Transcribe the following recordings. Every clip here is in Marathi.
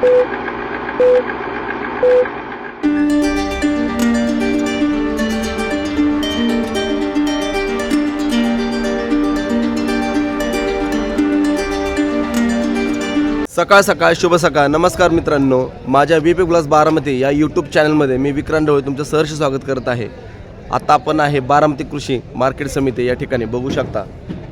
सकाळ सकाळ शुभ सकाळ. नमस्कार मित्रांनो. माझ्या वी पी प्लस बारामती या यूट्यूब चॅनलमध्ये मी विक्रांत ढवळे तुमचं सहर्ष स्वागत करत आहे. आता आपण आहे बारामती कृषी मार्केट समिती. या ठिकाणी बघू शकता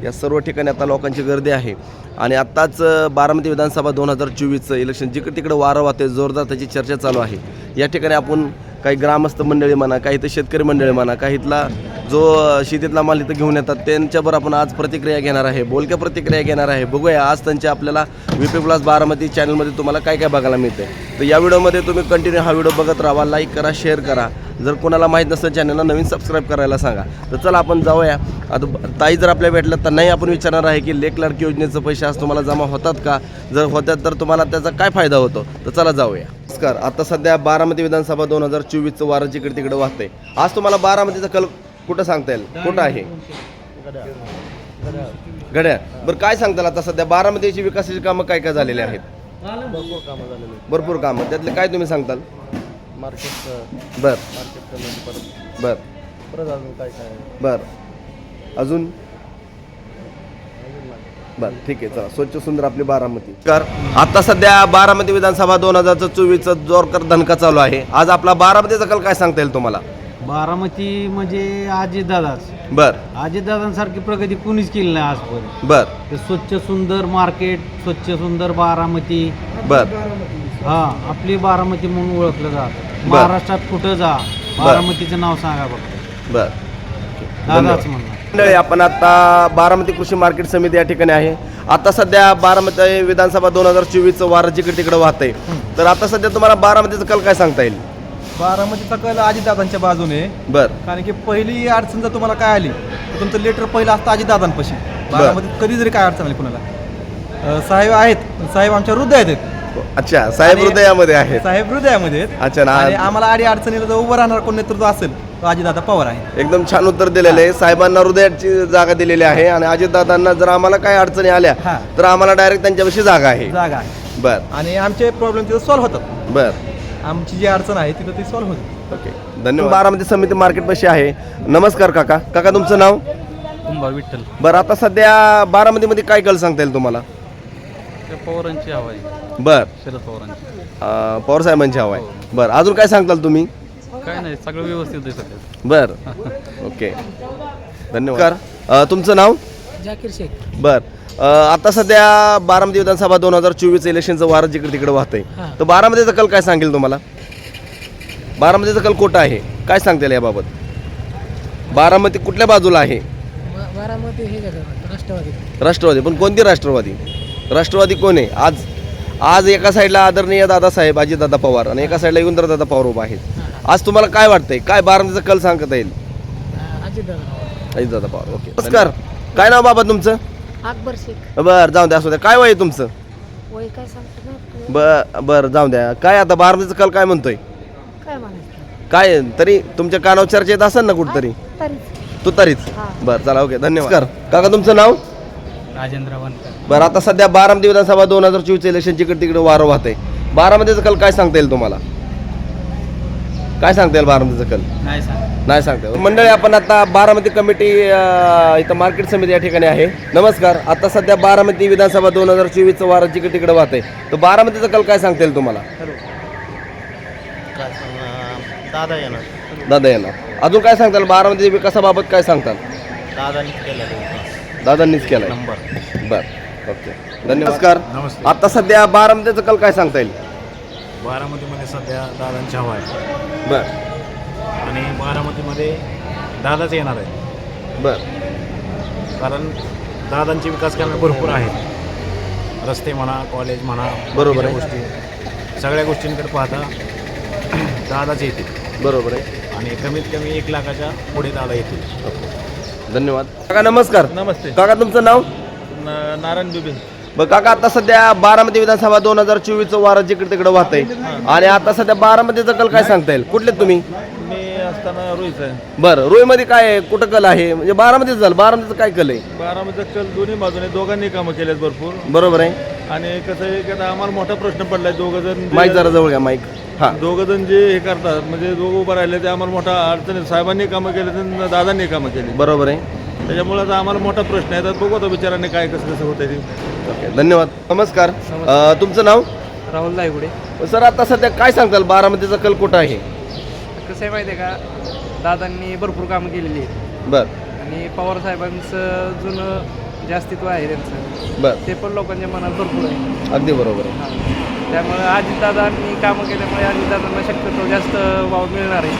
या सर्व ठिकाणी आता लोकांची गर्दी आहे. आणि आत्ताच बारामती विधानसभा दोन हजार चोवीसचं इलेक्शन जिकडे तिकडे वारं वाहते जोरदार त्याची चर्चा चालू आहे. या ठिकाणी आपण काही ग्रामस्थ मंडळी म्हणा काही तर शेतकरी मंडळी म्हणा काही इथला जो शेतीतला माल इथं घेऊन येतात त्यांच्यावर आपण आज प्रतिक्रिया घेणार आहे. बोलक्या प्रतिक्रिया घेणार आहे. बघूया आज त्यांच्या आपल्याला व्ही पी प्लस बारामती चॅनलमध्ये तुम्हाला काय काय बघायला मिळते तर या व्हिडिओमध्ये तुम्ही कंटिन्यू हा व्हिडिओ बघत राहा लाईक करा शेअर करा. जर कोणाला माहीत नसेल चॅनलला नवीन सबस्क्राईब करायला सांगा. तर चला आपण जाऊया. आता ताई जर आपल्या भेटलं तर नाही आपण विचारणार आहे की लेख लाडकी योजनेचं पैसे आज तुम्हाला जमा होतात का? जर होतात तर तुम्हाला त्याचा काय फायदा होतो? तर चला जाऊया. नमस्कार. आता सध्या बारामती विधानसभा दोन हजार चोवीसचं वारं जिकडे तिकडे वाहतंय. आज तुम्हाला बारामतीचा कल कुठं सांगता येईल? कुठं आहे? घड्याळ बरं काय सांगताल आता सध्या? बारामतीची विकासाची कामं काय काय झालेली आहेत? भरपूर कामं झालेली भरपूर कामं. त्यातले काय तुम्ही सांगताल? मार्केटचं बर. मार्केट कमिटी परत बर. परत अजून काय काय बर. अजून? बर ठीक आहे चला. स्वच्छ सुंदर आपली बारामती. कर. आता सध्या बारामती विधानसभा दोन हजार चोवीसचा जोरकर धनका चालू आहे. आज आपला बारामतीचा कल काय सांगता येईल तुम्हाला? बारामती म्हणजे अजितदादाच बर. अजितदादांसारखी प्रगती कुणीच केली नाही आजपर्यंत. बर. ते स्वच्छ सुंदर मार्केट स्वच्छ सुंदर बारामती. बर. हा आपली बारामती म्हणून ओळखलं जात. महाराष्ट्रात कुठं जा? बारामतीचं नाव सांगा फक्त. बर. दादाच म्हणणार मंडळी आपण आता बारामती कृषी मार्केट समिती या ठिकाणी आहे. आता सध्या बारामती विधानसभा दोन हजार चोवीसचं वारं जिकडे तिकडे वाहत आहे तर आता सध्या तुम्हाला बारामतीचा कल काय सांगता येईल? बारामतीचा कल अजितदादांच्या बाजूने. बर. कारण की पहिली अडचण जर तुम्हाला काय आली तर तुमचं लेटर पहिलं असतं अजितदादांपाशी बारामतीत कधी जरी काय अडचण आली कुणाला? साहेब आहेत साहेब आमच्या हृदयात आहेत. अच्छा साहेब आणि- हृदयामध्ये आहेत. साहेब हृदयामध्ये आहेत. अच्छा ना. आणि आम्हाला आडी अडचणीला जर उभं राहणार कोण नेतृत्व असेल तो अजितदादा पवार आहे एकदम छान उत्तर दिलेलं आहे. साहेबांना हृदयाची जागा दिलेली आहे आणि अजितदादांना जर आम्हाला काय अडचणी आल्या हा. तर आम्हाला डायरेक्ट त्यांच्याविषयी जागा आहे. जागा आहे. बर. आणि आमचे प्रॉब्लेम तिथं सॉल्व्ह होतात. बर. आमची जी अडचण आहे तिथं ती सॉल्व्ह होते. ओके धन्यवाद. बारामती समिती मार्केट पाशी आहे. नमस्कार काका. काका तुमचं नाव? कुंभार विठ्ठल. बरं आता सध्या बारामतीमध्ये काय कल सांगता येईल तुम्हाला? पवारांची हवा आहे. बर. शरद पवारांची. अं, पवार साहेबांची हवा आहे. बरं अजून काय सांगताल तुम्ही? काय नाही सगळं व्यवस्थित आहे सगळं बर. ओके. धन्यवाद. अं, तुमचं नाव? जाकीर शेख. बर. अं, आता सध्या बारामती विधानसभा दोन हजार चोवीस इलेक्शनचं वारं जिकडे तिकडे वाहतंय. हां. तर बारामतीचा कल काय सांगेल तुम्हाला? बारामतीचा कल कोटा आहे? काय सांगता येईल याबाबत? बारामती कुठल्या बाजूला आहे? बारामती हे राष्ट्रवादी. राष्ट्रवादी पण कोणती राष्ट्रवादी? राष्ट्रवादी कोण आहे? आज आज एका साईडला आदरणीय दादासाहेब अजितदादा पवार आणि एका साईडला युगंधरदादा पवार उभा आहेत. आज तुम्हाला काय वाटतंय? काय बारामतीचा कल सांगता येईल? अजित दादा अजितदादा पवार ओके. नमस्कार. काय नाव बाबा तुमचं? अकबर शेख. बरं जाऊ द्या. असू द्या. काय वय आहे तुमचं? वय काय सांगतो ना बर बरं जाऊ द्या. काय आता बारामतीचा कल काय म्हणतोय? काय म्हणायचं? काय आहे? तरी तुमच्या कानावर चर्चा येत असेल ना कुठतरी? तू तरीच. हां. बरं चला ओके. धन्यवाद. काका तुमचं नाव? राजेंद्र वनकर. बरं आता सध्या बारामती विधानसभा दोन हजार चोवीस इलेक्शन जिकडे तिकडे वारं वाहतंय. बारामतीचा कल काय सांगता येईल तुम्हाला? काय सांगता येईल बारामतीचा कल? नाही सांग नाही सांगता येईल. मंडळी आपण आता बारामती कमिटी अं, इथं मार्केट समिती या ठिकाणी आहे. नमस्कार. आता सध्या बारामती विधानसभा दोन हजार चोवीसचं वारं जिकडे तिकडे वाहतंय. तर बारामतीचा कल काय सांगता येईल तुम्हाला? दादा येणार. दादा यांना अजून काय सांगताल? बारामती विकासाबाबत काय सांगताल? दादानीच केलेलं दादांनीच केलाय. नंबर. बर ओके. धन्यवाद नमस्कार आता सध्या बारामतीचा कल काय सांगता येईल? बारामतीमध्ये सध्या दादांची हवा आहे. बर. आणि बारामतीमध्ये दादाच येणार आहे बर. कारण दादांची विकास कामे भरपूर आहेत. रस्ते म्हणा कॉलेज म्हणा बरोबर आहे. गोष्टी. सगळ्या गोष्टींकडे पाहता दादाच येतील. बरोबर आहे. आणि कमीत कमी एक लाखाच्या पुढे दादा येतील. धन्यवाद. काका नमस्कार. नमस्ते. काका तुमचं नाव? नारायण दुबे बघ काका आता सध्या बारामती विधानसभा दोन हजार चोवीसचं वारं जिकडे तिकडे वाहतंय. आणि आता सध्या बारामतीचा कल काय सांगता येईल? कुठले तुम्ही? मी येताना रोहित आहे. बरं रोईमध्ये काय आहे? कुठं कल आहे? म्हणजे बारामतीच झालं. बारामतीचं काय कल आहे? बारामतीचा कल दोन्ही बाजूने दोघांनी कामं केलेत भरपूर. बरोबर आहे. आणि कसं आहे की आता आम्हाला मोठा प्रश्न पडलाय दोघं जण माईक जरा जवळ घ्या माईक. हां. दोघं जण जे हे करतात म्हणजे दोघं उभं राहिले ते आम्हाला मोठा अडचणी साहेबांनी कामं केले तर दादांनी कामं केली. बरोबर आहे. त्याच्यामुळे आता आम्हाला मोठा प्रश्न आहे. तर बघू आता विचाराने काय कसं कसं होतंय ते. ओके धन्यवाद. नमस्कार. अ, तुमचं नाव? राहुल दायगुडे. सर आता सध्या काय सांगताल? बारामतीचा कल कुठं आहे? कसं आहे माहिती आहे का? दादांनी भरपूर कामं केलेली आहेत. बर. आणि पवार साहेबांचं जुनं जे अस्तित्व आहे त्यांचं बर. ते पण लोकांच्या मनात भरपूर आहे. अगदी बरोबर आहे. हां. त्यामुळे अजितदादांनी कामं केल्यामुळे अजितदादांना शक्यतो जास्त वाव मिळणार आहे.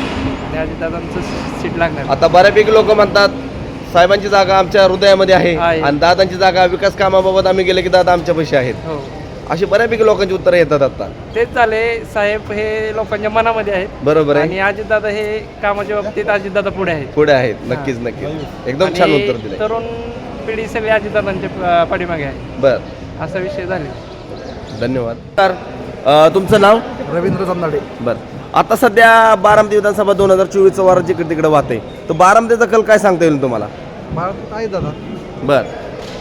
आणि अजितदादांचं सीट लागणार आता बऱ्यापैकी लोक म्हणतात साहेबांची जागा आमच्या हृदयामध्ये आहे आहे. आणि दादांची जागा विकास कामाबाबत आम्ही गेले की दादा आमच्या पैसे आहेत. हो. अशी बऱ्यापैकी लोकांची उत्तरं येतात आता. तेच झाले साहेब हे लोकांच्या मनामध्ये आहेत. बरोबर आहे. आणि अजितदादा हे कामाच्या बाबतीत अजितदादा पुढे आहेत. पुढे आहेत. नक्कीच नक्कीच. एकदम छान आणि उत्तर दिले तरुण पिढी सगळी अजितदादांच्या पाठीमागे आहे. बर. असा विषय झाले धन्यवाद. तर अ, तुमचं नाव? रवींद्र चंदाडे बर. आता सध्या बारामती विधानसभा दोन हजार चोवीसचं वार जिकडे तिकडे वाहते. तर बारामतीचा कल काय सांगता येईल तुम्हाला? आहे दादा. बर.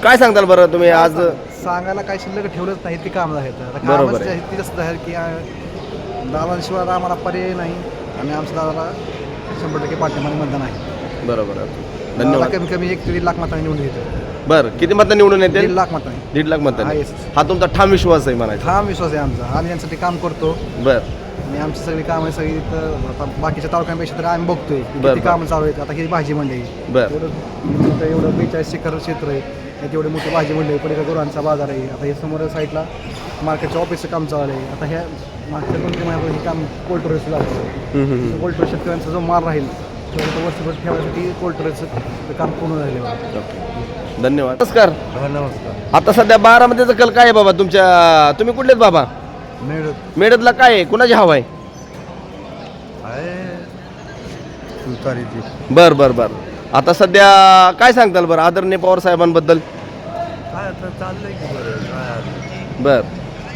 काय सांगताल बरं तुम्ही आज? सांगायला काही शिल्लक ठेवलंच नाही ते कामं आहेत. आता बरोबर कामच आहे. ती जास्त आहे की अं, दादांशिवाय आता आम्हाला पर्याय नाही आणि आमच्या दादाला शंभर टक्के पाठिंबा मतदान आहे. बरोबर आहे. धन्यवाद. कमी कमी एक ते दीड लाख मतांनी निवडून येतो बर किती मतं निवडून येते दीड लाख मतांनी. दीड लाख मतं हा, yes. हा तुमचा ठाम विश्वास आहे म्हणायचा. ठाम विश्वास आहे आमचा. आम्ही यांसाठी काम करतो. बर. आणि आमची सगळी कामं सगळी इथं आता बाकीच्या तालुक्यांपेक्षा तर आम्ही बघतोय की बरं, किती कामं चालू आहेत. आता ही भाजी मंडई. बर. एवढं इथं एवढं बेचाळीस एकर क्षेत्र आहे. त्यात एवढी मोठी भाजी मंडई आहे. पलीकडे गुरांचा बाजार आहे. आता हे समोर साईडला मार्केटच्या ऑफिसचं काम चालू आहे. आता ह्या मागच्या दोन तीन महिन्यात हे काम कोल्ड लागतं हम्म, हम्म, शेतकऱ्यांचा जो माल राहील वर्षभर ठेवण्यासाठी कोल्ड काम पूर्ण आहे धन्यवाद. नमस्कार. नमस्कार. आता सध्या बारामतीचा कल काय आहे बाबा तुमच्या तुम्ही कुठलेच बाबा? मिळत मेडतला काय आहे? कुणाची हवा आहे? आहे सुतारीची बर बर बर. आता सध्या काय सांगताल बरं आदरणीय पवार साहेबांबद्दल? काय आता चाललंय की बरं काय बर.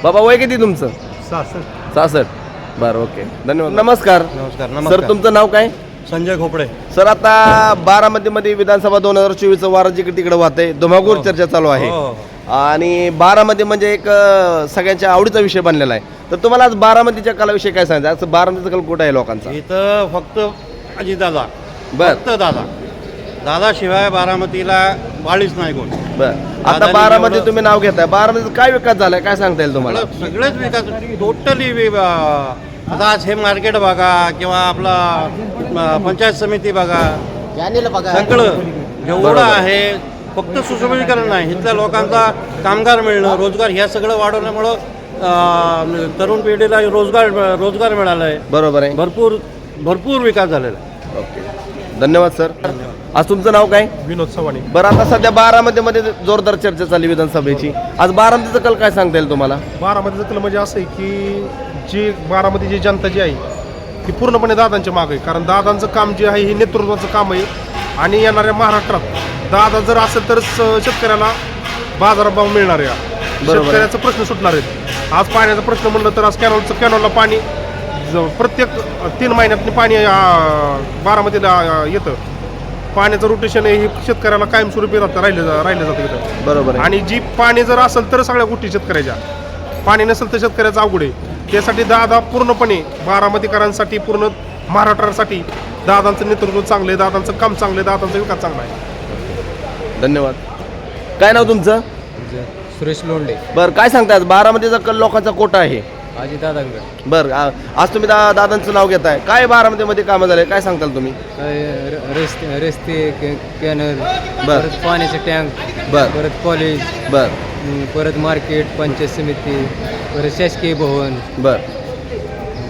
बाबा वय किती तुमचं? सासष्ट सहासष्ट. बर ओके. धन्यवाद. नमस्कार. नमस्कार. सर तुमचं नाव काय? संजय खोपडे. सर आता बारामतीमध्ये विधानसभा दोन हजार चोवीसचं वार जिकडे तिकडे वाहते धुमाकूळ चर्चा चालू आहे. आणि बारामती म्हणजे एक अं, सगळ्यांच्या आवडीचा विषय बनलेला आहे. तर तुम्हाला आज बारामतीच्या कलाविषयी काय सांगायचं? आज बारामतीचा कल कुठं आहे लोकांचा? इथं फक्त अजितदादा. बर. फक्त दादा. दादाशिवाय बारामतीला वाळीच नाही कोण. बर. आता दादानी बारामती एवढं- तुम्ही नाव घेताय. बारामतीचा काय विकास झालाय? काय सांगता येईल तुम्हाला? सगळं- सगळेच विकास टोटली आता आज हे मार्केट बघा किंवा आपला पंचायत समिती बघा. सगळं जेवढं. आहे फक्त सुशोभीकरण नाही. इथल्या लोकांचा कामगार मिळणं रोजगार ह्या सगळं वाढवण्यामुळं अं, तरुण पिढीला रोजगार रोजगार मिळाला आहे बरोबर आहे. भरपूर भरपूर विकास झालेला आहे. ओके. धन्यवाद सर. आज तुमचं नाव काय? विनोद चव्हाणे बरं आता सध्या बारामतीमध्ये जोरदार चर्चा चालली विधानसभेची. आज बारामतीचा कल काय सांगता येईल तुम्हाला? बारामतीचं कल म्हणजे असं आहे की जी बारामतीची जनता जी आहे ती पूर्णपणे दादांच्या मागे आहे. कारण दादांचं काम जे आहे हे नेतृत्वाचं काम आहे. आणि येणाऱ्या महाराष्ट्रात दादा जर असेल तरच शेतकऱ्याला बाजारभाव मिळणार आहे. शेतकऱ्याचा प्रश्न सुटणार आहेत आज पाण्याचा प्रश्न म्हणलं तर आज कॅनॉलचं कॅनॉलला पाणी ज- प्रत्येक तीन महिन्यात पाणी बारामतीला येतं. पाण्याचं रोटेशन हे शेतकऱ्याला कायमस्वरूपी राहतं राहिलं जा- राहिलं जातं इथं. बरोबर आहे. आणि जी पाणी जर असेल तर सगळ्या गोष्टी शेतकऱ्याच्या. पाणी नसेल तर शेतकऱ्याचं अवघड आहे. त्यासाठी दादा पूर्णपणे बारामतीकरांसाठी पूर्ण महाराष्ट्रासाठी दादांचं नेतृत्व चांगलं आहे दादांचं काम चांगलं आहे दादांचा विकास चांगला आहे. धन्यवाद. काय नाव तुमचं? सुरेश लोंडे बरं काय सांगताय? आज बारामतीचा कल लोकांचा कोटा आहे. बरं आ- आज तुम्ही दा दादांचं नाव घेताय. काय बारामतीमध्ये कामं झाले? काय सांगताल तुम्ही? रस्ते रस्ते कॅनल बर. परत पाण्याचे टँक बर. परत कॉलेज बरं. परत मार्केट पंचायत समिती परत शासकीय भवन बरं.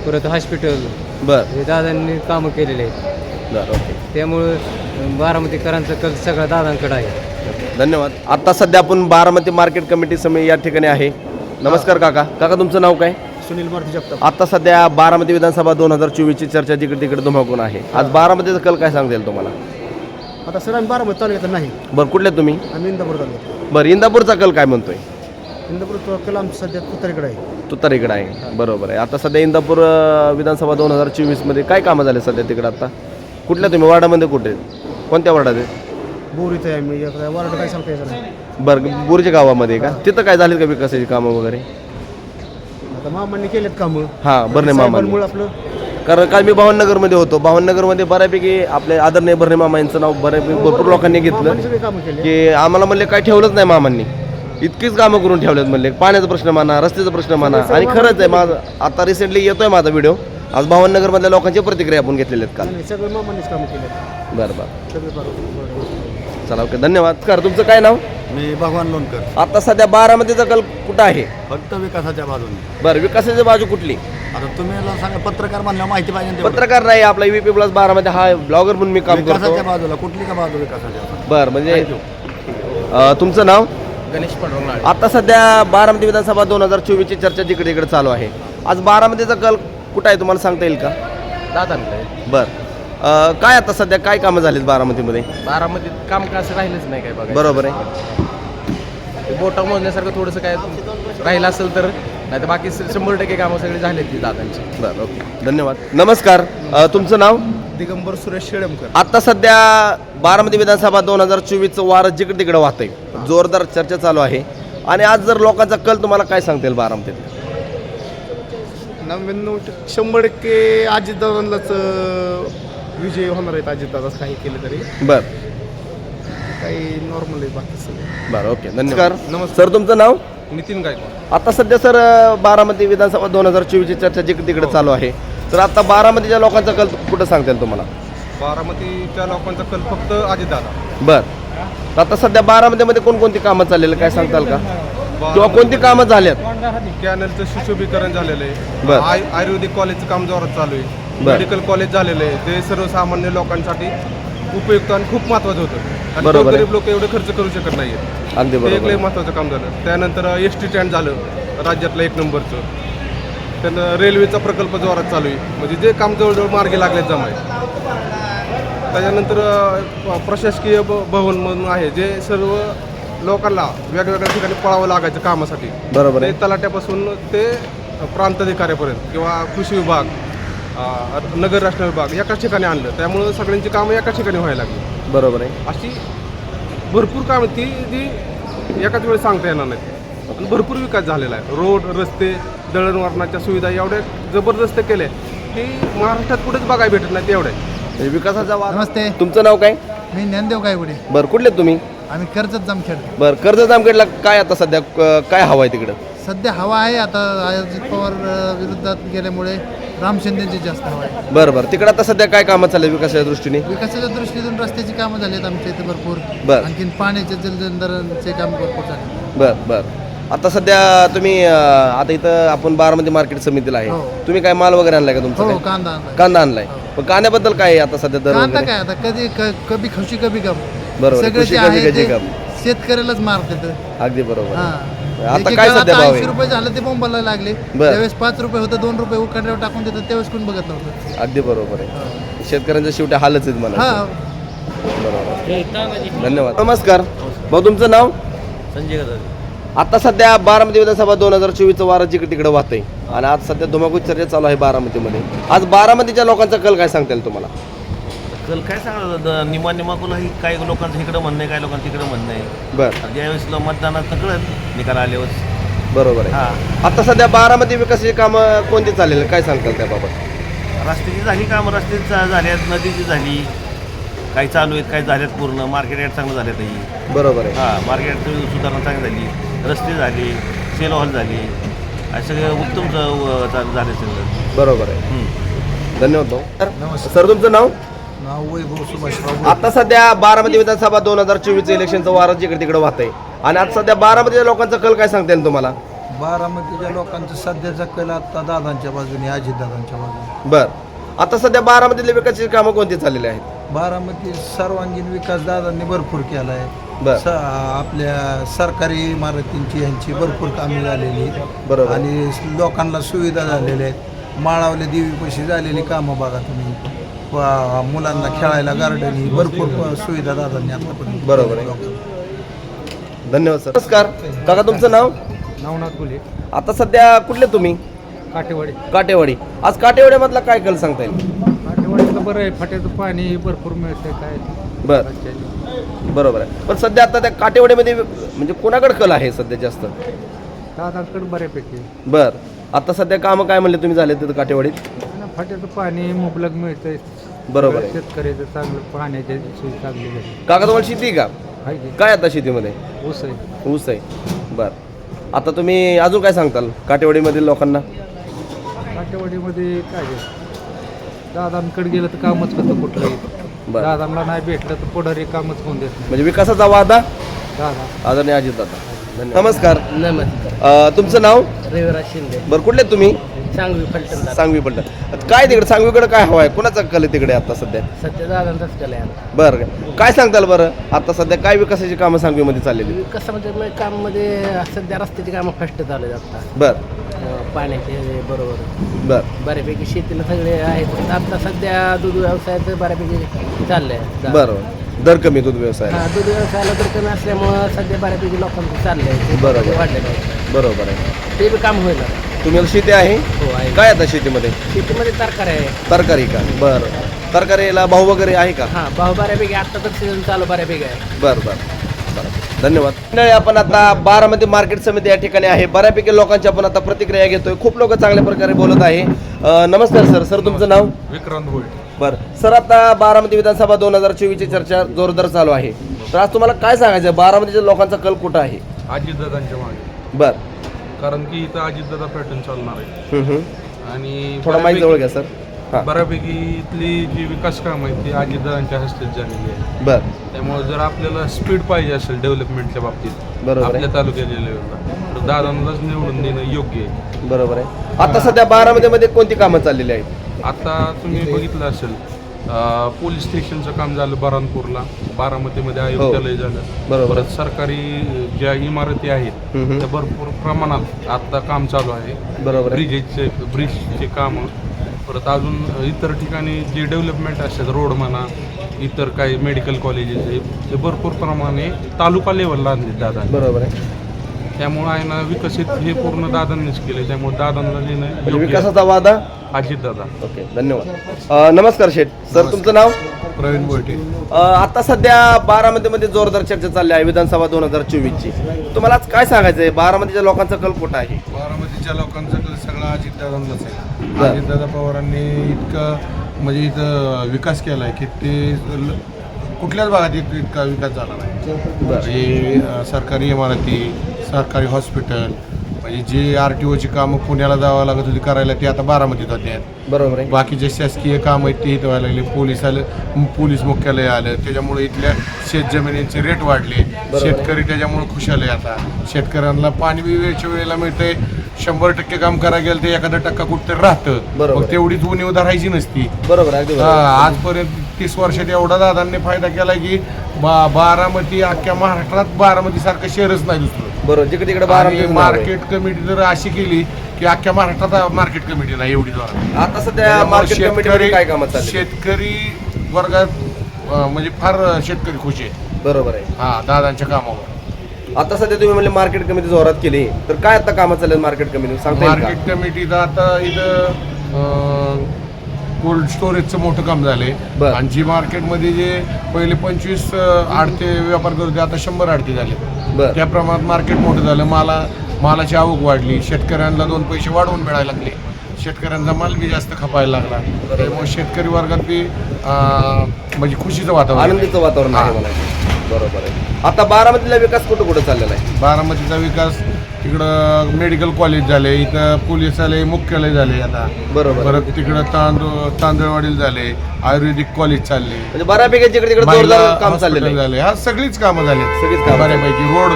परत हॉस्पिटल बरं. हे दादांनी कामं केलेले आहेत. बरं ओके. त्यामुळं अं, बारामतीकरांचा कल सगळा दादांकडे आहे. धन्यवाद. आता सध्या आपण बारामती मार्केट कमिटी समिती या ठिकाणी आहे. नमस्कार काका. काका तुमचं नाव काय? सुनील मारुती जगताप. आता सध्या बारामती विधानसभा दोन हजार चोवीसची चर्चा जिकडे तिकडे धुमाकून आहे. आज बारामतीचा कल काय सांगता येईल तुम्हाला? आता सर आम्ही बारामती तालुक्यात नाही. बरं कुठले तुम्ही? आम्ही इंदापूर तालुक्यात. बरं इंदापूरचा कल काय म्हणतोय? इंदापूर तालुक्याला आमचं सध्या तुतारीकडे आहे. तुतारीकडे आहे. बरोबर आहे. आता सध्या इंदापूर अं, विधानसभा दोन हजार चोवीसमध्ये काय कामं झाले सध्या तिकडे आता? कुठल्या तुम्ही? वार्डामध्ये कुठे? कोणत्या वार्डात आहे? बोरीचं आहे मी एक वारड काय नाही. बरं बोरच्या गावामध्ये आहे का? तिथं काय झालीत का विकासाची कामं वगैरे? आता मामांनी केलेत कामं. हां बरणे मामा साहेबांमुळे आपलं कारण काल मी भावनगरमध्ये होतो. भावनगरमध्ये बऱ्यापैकी आपले आदरणीय बर्णे मामा यांचं नाव बऱ्यापैकी भरपूर लोकांनी घेतलं. मामांनी सगळे कामं केले. की आम्हाला म्हणले काय ठेवलंच नाही मामांनी. इतकीच कामं करून ठेवलेत म्हणले. पाण्याचा प्रश्न म्हणा रस्त्याचा प्रश्न म्हणा. आणि खरंच आहे माझं आता रिसेंटली येतोय माझा व्हिडिओ आज भावनगरमधल्या लोकांची प्रतिक्रिया आपण घेतलेल्या आहेत काल. नाही, सगळे मामांनीच कामं केले बरं बरं. सगळे बरोबर. चला ओके धन्यवाद. कर तुमचं काय नाव? मी भगवान लोणकर. आता सध्या बारामतीचा कल कुठं आहे? फक्त विकासाच्या बाजूने. बरं विकासाची बाजू कुठली? आता तुम्ही मला सांगा पत्रकार म्हणल्यावर माहिती पाहिजे ना तेवढं. पत्रकार नाही आपला ईव्हीपी प्लस बारामध्ये हा ब्लॉगर म्हणून मी काम करतो. विकासाच्या बाजूला कुठली का बाजू विकासाच्या? बरं म्हणजे अं, तुमचं नाव? गणेश पडवणार आता सध्या बारामती विधानसभा दोन हजार चोवीसची चर्चा जिकडे तिकडे चालू आहे. आज बारामतीचा कल कुठं आहे तुम्हाला सांगता येईल का? दादांकडे. बरं. अं, काय आता सध्या काय कामं झालीत बारामतीमध्ये? बारामतीत काम का असं राहिलंच नाही काय बघा बरोबर आहे. बोटा मोजण्यासारखं थोडंसं काय राहिलं असेल तर नाही तर बाकी शंभर टक्के कामं सगळी झालेत ती दादांची. बरं ओके. धन्यवाद. नमस्कार. अं, तुमचं नाव? दिगंबर सुरेश शेळमकर. आता सध्या बारामती विधानसभा दोन हजार चोवीसचं वारं जिकडे तिकडे वाहतंय. जोरदार चर्चा चालू आहे. आणि आज जर लोकांचा कल तुम्हाला काय सांगता येईल बारामतीत? नव्याण्णव शंभर टक्के अजितदादांनाच अं, विजय होणार आहेत अजितदादाच काही केले तरी. बरं. काही नॉर्मल आहे बाकी सगळं. बरं ओके. धन्यवाद. नमस्कार. सर तुमचं नाव? नितीन गायकवाड. आता सध्या सर अं, बारामती विधानसभा दोन हजार चोवीसची चर्चा जिकडे तिकडे चालू आहे. तर आता बारामतीच्या लोकांचा कल कुठं सांगता येईल तुम्हाला? बारामतीच्या लोकांचा कल फक्त अजितदादा बरं. तर आता सध्या बारामतीमध्ये कोणकोणती कामं चाललेली काय सांगताल का? किंवा कोणती कामं झाल्यात कॅनलचं सुशोभीकरण झालेलं आहे. बर. आय- आयुर्वेदिक कॉलेजचं काम जोरात चालू आहे. बर. मेडिकल कॉलेज झालेलं आहे. ते सर्वसामान्य लोकांसाठी उपयुक्त आणि खूप महत्वाचं होतं. आणि बरोबर आहे. गरीब लोक एवढे खर्च करू शकत अगदी ते एक बरोबर लय आहे. महत्वाचं काम झालं. त्यानंतर एस टी स्टँड झालं राज्यातलं एक नंबरचं. त्यानंतर रेल्वेचा प्रकल्प जोरात चालू आहे. म्हणजे जे काम जवळजवळ मार्गी लागले जमाय त्याच्यानंतर अ, प्रशासकीय भ- भवन म्हणून आहे. जे सर्व लोकांना वेगवेगळ्या ठिकाणी पळावं लागायचं कामासाठी. बरोबर ते आहे तलाट्यापासून ते प्रांताधिकाऱ्यापर्यंत किंवा कृषी विभाग नगर राष्ट्र विभाग एकाच ठिकाणी आणलं. त्यामुळं सगळ्यांची कामं एकाच ठिकाणी व्हायला लागली. बरोबर आहे. अशी भरपूर कामं ती जी एकाच वेळेस सांगता येणार नाही आणि भरपूर विकास झालेला आहे. रोड रस्ते दळणवळणाच्या सुविधा एवढ्या जबरदस्त केल्या की महाराष्ट्रात कुठेच बघायला भेटत नाही म्हणजे विकासाचा वाद. नमस्ते. तुमचं नाव काय? मी ज्ञानदेव गायवडे बरं कुठले तुम्ही? आम्ही कर्जत जामखेड बरं कर्ज जामखेडला काय आता सध्या क- काय हवं आहे तिकडं? सध्या हवा आहे आता अजित पवार विरोधात गेल्यामुळे राम शिंदेची जास्त हवा आहे. बरं बरं. तिकडं आता सध्या काय कामं चालले विकासाच्या दृष्टीने? विकासाच्या दृष्टीतून रस्त्याची कामं झालीत आमच्या इथे भरपूर. बर. आणखीन पाण्याचे जलदंधरांचे काम भरपूर झाले बरं बरं. आता सध्या तुम्ही अं, आता इथं आपण बारामती मार्केट समितीला आहे. हो. तुम्ही काय माल वगैरे आणलाय का तुमचा हो काय? कांदा आणला कांदा आणलाय. पण कांद्याबद्दल काय आहे आता सध्या दर कांदा वगैरे? काय आता? कधी क- कभी खुशी कभी गम. बरोबर. कमी कम. शेतकऱ्यालाच मारतात अगदी बरोबर. हा. आता काय सध्या भाव ऐंशी आहे रुपये झालं ते बोंबाला लागले. त्यावेळेस पाच रुपये होतं दोन रुपये उकाड्यावर टाकून देतात त्यावेळेस कोण बघत नव्हतं. अगदी बरोबर आहे. शेतकऱ्यांच्या शेवटी हालच आहेत मला हा. बरोबर. धन्यवाद. नमस्कार. भाऊ तुमचं नाव? संजय आता सध्या बारामती विधानसभा दोन हजार चोवीसचं वारं जिकडे तिकडे वाहतंय. आणि आज सध्या धुमाकूळ चर्चा चालू आहे बारामतीमध्ये. आज बारामतीच्या लोकांचा कल काय सांगता येईल तुम्हाला? कल काय सांगा निमा निमाकुला ही काही लोकांचं इकडं म्हणणं आहे काही लोकांचं इकडं म्हणणं आहे. बरं. ज्यावेळेस ल- मतदानात कळत निकाल आल्यावर. बरोबर आहे. हा. आता सध्या बारामती विकासाची कामं कोणती चाललेली? काय सांगताल त्याबाबत? रस्त्याची झाली कामं रस्त्याची झाल्यात नदीची झाली. काही चालू आहेत काही झाल्यात पूर्ण. मार्केट यार्ड चांगलं झाल्यात ही. बरोबर आहे. हां मार्केट सुधारणा चांगली झाली. रस्ते झाले सेल हॉल झाले. असे सगळं उत्तम ज- चा- झाले सगळं. बरोबर आहे. हम्म. धन्यवाद भाऊ. सर तुमचं नाव? नाव वैभव सुभाषराव आता सध्या बारामती विधानसभा दोन हजार चोवीसचं इलेक्शनचं वारं जिकडे तिकडे वाहतंय. आणि आता सध्या बारामतीच्या लोकांचा कल काय सांगता येईल तुम्हाला? बारामतीच्या लोकांचा सध्याचा कल आता दादांच्या बाजूने अजित दादांच्या बाजूने. बर. आता सध्या बारामतीतल्या विकासाची कामं कोणती चाललेली आहेत? बारामती सर्वांगीण विकास दादांनी भरपूर केला बर. आहे स- आपल्या सरकारी इमारतींची यांची भरपूर कामे झालेली आहेत. बरोबर. आणि लोकांना सुविधा झालेल्या आहेत. माळावल्या देवीपाशी झालेली कामं बघा तुम्ही. मुलांना खेळायला गार्डन ही भरपूर सुविधा दादांनी आतापर्यंत बरोबर आहे. धन्यवाद सर. नमस्कार. काका तुमचं नाव? नवनाथ गुले. आता सध्या कुठले तुम्ही? काटेवाडी. काटेवाडी. आज काटेवाड्यामधला काय कल सांगता येईल? काटेवाडीचं बरं आहे फाट्याचं पाणी भरपूर मिळतंय काय? बर. बरोबर आहे. पण सध्या आता त्या काटेवाडीमध्ये म्हणजे कोणाकडे कल आहे सध्या जास्त? दादांकडे बऱ्यापैकी. बर. आता सध्या कामं काय म्हणले तुम्ही झाले तिथं काटेवाडीत? आणि फाट्याचं पाणी मुबलक मिळतंय. बरोबर. आहे शेतकऱ्याचं चांगलं सोय चांगली झाली. काका तुम्हाला शेती आहे का? आहे की? काय आता शेतीमध्ये? ऊस आहे. ऊस आहे. बर. आता तुम्ही अजून काय सांगताल काटेवाडीमधील लोकांना? काटेवाडीमध्ये काय आहे? दादांकडे गेलं तर कामच होतं कुठलंही. बरं. दादांना नाही भेटलं तर पुढारी कामच होऊन देत नाही. म्हणजे विकासाचा वादा? दादा. आदरणीय अजित दादा नमस्कार. नमस्कार. अ, तुमचं नाव? रविराज शिंदे. बरं कुठले आहेत तुम्ही? सांगवी फलटण सांगवी पडलं काय तिकडे सांगवीकडे काय हवं आहे कुणाचा कल आहे तिकडे आता सध्या? सध्या दादांचाच कल आहे बरं काय सांगताल बरं? आता सध्या काय विकासाची कामं सांगवीमध्ये चाललेली? कसं म्हणजे काममध्ये सध्या रस्त्याची कामं फस्ट चालू आहेत आता. बर. अं, पाण्याचे हे बरोबर. बर. बऱ्यापैकी शेतीला सगळे आहेत. आता सध्या दूध व्यवसायाचं बऱ्यापैकी चाललंय. बरं. दर कमी दूध व्यवसाय हा, दूध व्यवसायाला तर कमी असल्यामुळं सध्या बऱ्यापैकी लोकांचं चाललंय. ते बरोबर. वाढलेलं आहे. बरोबर आहे. ते बी काम होईल तुम्हाला शेती आहे? हो आहे. काय आता शेतीमध्ये? शेतीमध्ये तरकारी आहे. तरकारी का? बरं. तरकारीला भाव वगैरे आहे का? हा भाऊ बऱ्यापैकी आता तर सीझन चालू बऱ्यापैकी आहे. बरं बरं. बरं. धन्यवाद. मंडळी आपण आता बारामती मार्केट समिती या ठिकाणी आहे. बऱ्यापैकी लोकांची आपण आता प्रतिक्रिया घेतोय. खूप लोक चांगल्या प्रकारे बोलत आहे. अ, नमस्कार सर. सर तुमचं नाव? विक्रांत होईल बरं. सर आता बारामती विधानसभा दोन हजार चोवीसची चर्चा जोरदार चालू आहे. तर आज तुम्हाला काय सांगायचं आहे? बारामतीच्या लोकांचा कल कुठं आहे? अजितदादांच्या मागे. बरं. कारण की इथं अजितदादा पॅटर्न चालणार आहे. आणि थोडा माहीत जवळ घ्या सर बऱ्यापैकी इथली जी विकास काम आहे ती अजितदादांच्या हस्तेच झालेली आहे बरं. त्यामुळे जर आपल्याला स्पीड पाहिजे असेल डेव्हलपमेंटच्या बाबतीत बरोबर. आपल्या लेवलला तर दादांनाच निवडून देणं योग्य आहे. बरोबर आहे. आता सध्या बारामतीमध्ये कोणती कामं चाललेली आहेत? आता तुम्ही बघितलं असेल पोलीस स्टेशनचं काम झालं बरानपूरला बारामतीमध्ये आयुक्तालय झालं. बरोबर. परत सरकारी ज्या इमारती आहेत. त्या भरपूर प्रमाणात आता काम चालू आहे. बरोबर ब्रिजेसचे ब्रिजचे कामं. परत अजून इतर ठिकाणी जे डेव्हलपमेंट असतात रोड म्हणा इतर काही मेडिकल कॉलेजेस आहे ते भरपूर प्रमाणे तालुका लेवलला आणले दादा बरोबर आहे. त्यामुळं आहे ना विकसित हे पूर्ण दादांनीच केले त्यामुळे दादांना लिहिणं म्हणजे विकासाचा वादा अजित दादा. ओके धन्यवाद. अ, नमस्कार शेठ. सर तुमचं नाव? प्रवीण बोलटे अ, आता सध्या बारामतीमध्ये जोरदार चर्चा चालली आहे विधानसभा दोन हजार चोवीसची. तुम्हाला आज काय सांगायचं आहे बारामतीच्या लोकांचा कल कुठं आहे? बारामतीच्या लोकांचा कल सगळा अजितदादांचाच आहे. बरं. अजितदादा पवारांनी इतकं म्हणजे इथं विकास केला आहे की ते ल- कुठल्याच भागात इत- इतका विकास झाला नाही. म्हणजे अं, सरकारी इमारती सरकारी हॉस्पिटल म्हणजे जे आर टी ओची कामं पुण्याला जावं लागत होती करायला ते आता बारामतीत होते. आहेत बरोबर आहे. बाकीचे शासकीय काम आहेत ते इथं व्हायला लागले. पोलीस आलं पोलीस मुख्यालय आलं. त्याच्यामुळे इथल्या शेत जमिनींचे रेट वाढले शेतकरी त्याच्यामुळे खुशाल आहे आता. शेतकऱ्यांना पाणी बी वेळच्या वेळेला मिळतंय. शंभर टक्के काम करायला गेलं तर एखादा टक्का कुठतरी राहतं. मग तेवढीच उणीव धरायची नसती. बरोबर आजपर्यंत तीस वर्षात एवढा दादांनी फायदा केला की बा बारामती अख्ख्या महाराष्ट्रात बारामती सारखं शहरच नाही दुसरं. बरोबर जिकडे तिकडे आणि बारामती मार्केट कमिटी जर अशी केली की अख्ख्या महाराष्ट्रात मार्केट कमिटी नाही एवढी जोरात. आता सध्या मार्केट कमिटीमध्ये काय कामं चालली शेतकरी वर्गात अं, म्हणजे फार शेतकरी खुश आहे. बरोबर आहे. हा दादांच्या कामावर. आता सध्या तुम्ही म्हणले मार्केट कमिटी जोरात केली. तर काय आता कामं चालले मार्केट कमिटी सांगता येईल मार्केट कमिटीचं आता इथं कोल्ड स्टोरेजचं मोठं काम झालंय. बरं. आणि जी मार्केटमध्ये जे पहिले पंचवीस आडते व्यापार करत होते आता शंभर आडते झाले. बरं. त्या प्रमाणात मार्केट मोठं झालं. माला मालाची आवक वाढली. शेतकऱ्यांना दोन पैसे वाढवून मिळायला लागले. शेतकऱ्यांचा माल बी जास्त खपायला लागला. त्यामुळे शेतकरी वर्गात बी अं, म्हणजे खुशीचं वातावरण आहे. आनंदीचं वातावरण आहे हा. मला बरोबर आहे. आता बारामतीला विकास कुठं कुठं चाललेला आहे? बारामतीचा विकास तिकडं मेडिकल कॉलेज झाले इथं पोलीस आले मुख्यालय झाले आता. बरोबर. परत तिकडं तांदूळ तांदळवाडीला झाले आयुर्वेदिक कॉलेज चालले. म्हणजे बऱ्यापैकी जिकडे तिकडे महिला जोरदार काम हॉस्पिटल चाललेलं आहे. झाले. हा सगळीच कामं झाली सगळीच कामं बऱ्यापैकी रोड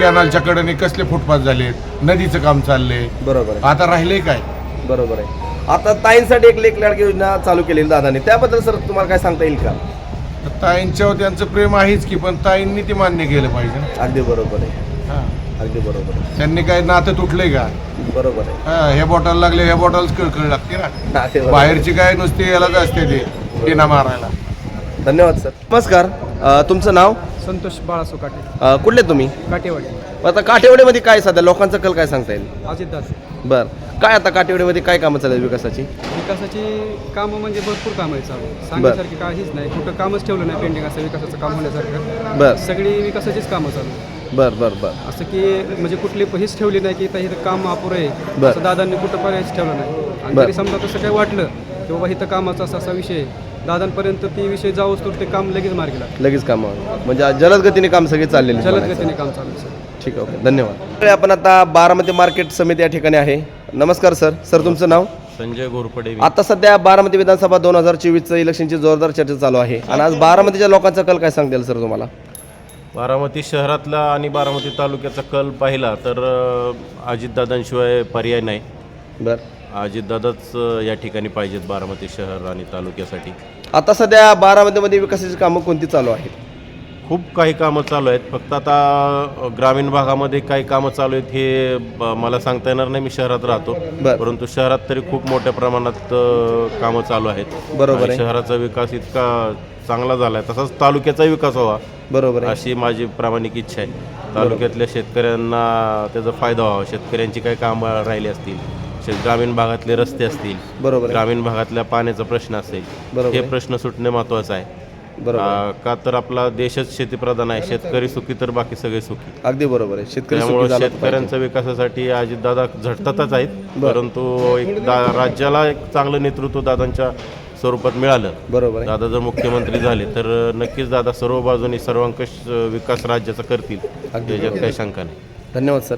कॅनलच्या कडेने कसले फुटपाथ झाले नदीचं काम चाललंय. बरोबर आहे. आता राहिलंय काय? बरोबर आहे. आता ताईंसाठी एक लेख लाडकी योजना चालू केलेली दादाने. त्याबद्दल सर तुम्हाला काय सांगता येईल का? तर ताईंच्यावर त्यांचं प्रेम आहेच की पण ताईंनी ते मान्य केलं पाहिजे. अगदी बरोबर आहे. हा. अगदी बरोबर आहे. त्यांनी काय नातं तुटलंय का? बरोबर आहे. हा, ह्या बॉटल लागले ह्या बॉटल कळकळ लागते ना? हा, बरोबर. बाहेरची काय नुसती यालाच असते ते टिना मारायला. धन्यवाद सर. नमस्कार. अ, तुमचं नाव? संतोष बाळा सुकाटे अ, कुठले तुम्ही? काटेवाडी. आता काठेवाडीमध्ये काय सध्या? लोकांचा कल काय सांगता येईल? अजितदास बर. काय आता काटेवाडीमध्ये काय कामं चालू आहेत विकासाची? विकासाची कामं म्हणजे भरपूर कामं आहेत चालू. सांगण्यासारखी काहीच नाही. कुठं कामच ठेवलं नाही पेंडिंग असं विकासाचं काम होण्यासारखं. बर. सगळी विकासाचीच कामं चालू. बर बर बर. असं की म्हणजे कुठली हीच ठेवली नाही की इथं इथं काम अपुरं आहे बरं. असं दादांनी कुठं पर्यायच ठेवला नाही. आणि बरं. तरी समजा तसं काही वाटलं की बाबा इथं कामाचा असा असा विषय आहे दादांपर्यंत ती विषय जाऊच तर ते काम लगेच मार्गी लागतं लगेच कामं म्हणजे आज जलद गतीने काम सगळे चाललेले जलद म्हणायचं. गतीने काम चालू आहे सर. ठीक आहे ओके. धन्यवाद. आपण आता बारामती मार्केट समिती या ठिकाणी आहे. नमस्कार सर. सर तुमचं नाव? संजय घोरपडे आता सध्या बारामती विधानसभा दोन हजार चोवीसचं इलेक्शनची जोरदार चर्चा चालू आहे. आणि आज बारामतीच्या लोकांचा कल काय सांगतील सर तुम्हाला? बारामती शहरातला आणि बारामती तालुक्याचा कल पाहिला तर अजितदादांशिवाय पर्याय नाही. बरं. अजितदादाच या ठिकाणी पाहिजेत बारामती शहर आणि तालुक्यासाठी. आता सध्या बारामतीमध्ये विकासाची कामं कोणती चालू आहेत? खूप काही कामं चालू आहेत. फक्त आता अ, ग्रामीण भागामध्ये काही कामं चालू आहेत हे ब- मला सांगता येणार नाही. मी शहरात राहतो. बरं. परंतु शहरात तरी खूप मोठ्या प्रमाणात अ, कामं चालू आहेत. बरोबर आणि आहे. शहराचा विकास इतका चांगला झाला आहे तसाच तालुक्याचाही विकास व्हावा बरोबर आहे. अशी माझी प्रामाणिक इच्छा आहे. तालुक्यातल्या शेतकऱ्यांना त्याचा फायदा व्हावा. शेतकऱ्यांची काही कामं राहिली असतील शे ग्रामीण भागातले रस्ते असतील बरोबर आहे. ग्रामीण भागातल्या पाण्याचा प्रश्न असेल बरोबर हे आहे. प्रश्न सुटणे महत्त्वाचं आहे. बरोबर आहे. आ, का तर आपला देशच शेतीप्रधान आहे. शेतकरी सुखी तर बाकी सगळे सुखी. अगदी बरोबर आहे. शेतकरी सुखी त्यामुळे झाला तर पाहिजे. शेतकऱ्यांच्या विकासासाठी अजितदादा झटतातच आहेत. परंतु एक दा राज्याला एक चांगलं नेतृत्व दादांच्या स्वरूपात मिळालं. बरोबर आहे. दादा जर मुख्यमंत्री झाले तर नक्कीच दादा सर्व बाजूनी सर्वंकष विकास राज्याचा करतील. अगदी याच्यात काही शंका नाही. धन्यवाद सर.